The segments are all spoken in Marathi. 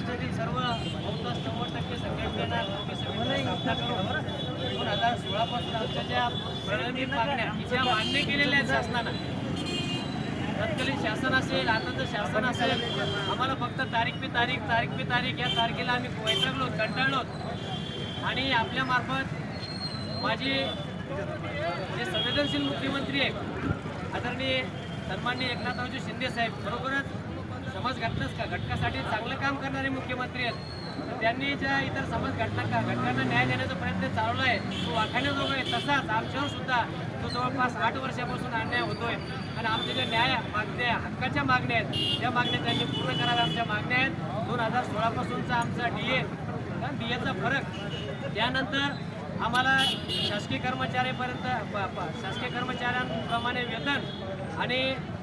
महाराष्ट्रातील सर्व बहुतांश नव्वद टक्के संघटना स्थापना करून दोन हजार सोळापासून आमच्या ज्या प्रलंबित मागण्या ज्या मान्य केलेल्या आहेत शासनानं तत्कालीन शासन असेल आताचं शासन असेल आम्हाला फक्त तारीख पे तारीख तारीख पे तारीख या तारखेला आम्ही वैतागलो कंटाळलो. आणि आपल्यामार्फत माझी जे संवेदनशील मुख्यमंत्री आहेत आदरणीय सन्माननीय एकनाथरावजी शिंदे साहेब बरोबरच समाज घटना घटकासाठी चांगलं काम करणारे मुख्यमंत्री आहेत. तर त्यांनी ज्या इतर समाज घटना घटकांना न्याय देण्याचा प्रयत्न चालवला आहे तो वाखाण्याजोगा आहे. तसाच आमच्यावर सुद्धा तो जवळपास आठ वर्षापासून अन्याय होतोय. आणि आमच्या ज्या न्याय मागण्या हक्काच्या मागण्या आहेत त्या मागण्या त्यांनी पूर्ण कराव्या आमच्या मागण्या आहेत. दोन हजार सोळापासूनचा आमचा डी ए डी एचा फरक त्यानंतर आम्हाला शासकीय कर्मचाऱ्यापर्यंत शासकीय कर्मचाऱ्यांप्रमाणे वेतन आणि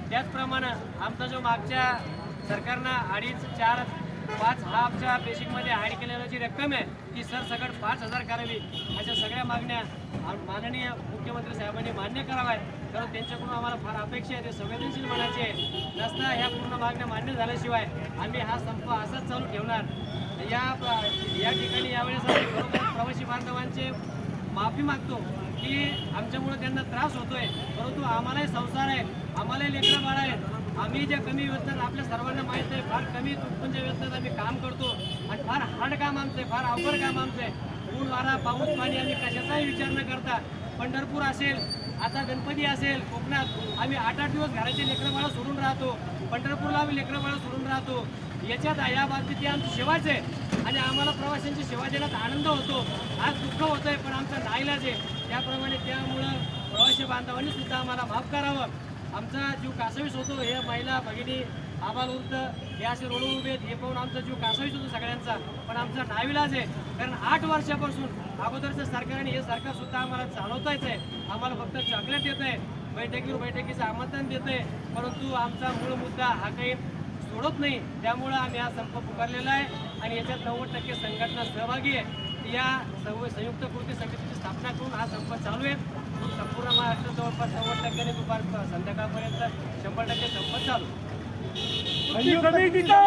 त्याचप्रमाणे आमचा जो मागच्या सरकारनं अडीच चार पाच हा आमच्या बेसिकमध्ये हाड केलेलं जी रक्कम आहे ती सरसकट पाच हजार करावी. अशा सगळ्या मागण्या माननीय मुख्यमंत्री साहेबांनी मान्य कराव्यात. कारण त्यांच्याकडून आम्हाला फार अपेक्षा आहे ते संवेदनशील मनाचे आहे. नसता ह्या पूर्ण मागण्या मान्य झाल्याशिवाय आम्ही हा संप असाच चालू ठेवणार. या या ठिकाणी यावेळेस आम्ही खरोखर प्रवासी बांधवांचे माफी मागतो की आमच्यामुळे त्यांना त्रास होतोय. परंतु आम्हालाही संसार आहे आम्हालाही लेकरं बाळ आहेत. आम्ही ज्या कमी वेतनात आपल्या सर्वांना माहीत आहे फार कमी तुटपुंच्या वेतनात आम्ही काम करतो आणि फार हार्ड काम आमचं आहे फार अवघड काम आमचं आहे. ऊन वारा पाऊस पाणी आम्ही कशाचाही विचार न करता पंढरपूर असेल आता गणपती असेल कोकणात आम्ही आठ आठ दिवस घराचे लेकरंबाळा सोडून राहतो. पंढरपूरला आम्ही लेकरंबाळा सोडून राहतो. याच्यात या बाबतीत ती आमची सेवाच आहे. आणि आम्हाला प्रवाशांची सेवा देण्यात आनंद होतो. आज दुःख होतंय पण आमचा नाईलाज आहे. त्याप्रमाणे त्यामुळं प्रवासी बांधवांनी सुद्धा आम्हाला माफ करावं. आमचा जीव कासावीस होतो हे महिला भगिनी आम्हाला उरतं हे असे रोड उभे आहेत हे पाहून आमचा जीव कासावीस होतो सगळ्यांचा. पण आमचा नाविलाज आहे कारण आठ वर्षापासून अगोदरचं सरकार आणि हे सरकार सुद्धा आम्हाला चालवतायच आहे आम्हाला फक्त चॉकलेट येत आहे बैठकीवर बैठकीचं आमंत्रण देत आहे परंतु आमचा मूळ मुद्दा हा काही सोडत नाही. त्यामुळं आम्ही हा संप पुकारलेला आहे आणि याच्यात नव्वद टक्के संघटना सहभागी आहे. या सर्व संयुक्त कृती समितीची स्थापना करून हा संप चालू आहे. संपूर्ण महाराष्ट्र जवळपास नव्वद टक्क्याने दुपार संध्याकाळपर्यंत शंभर टक्के संप चालू समितीचा!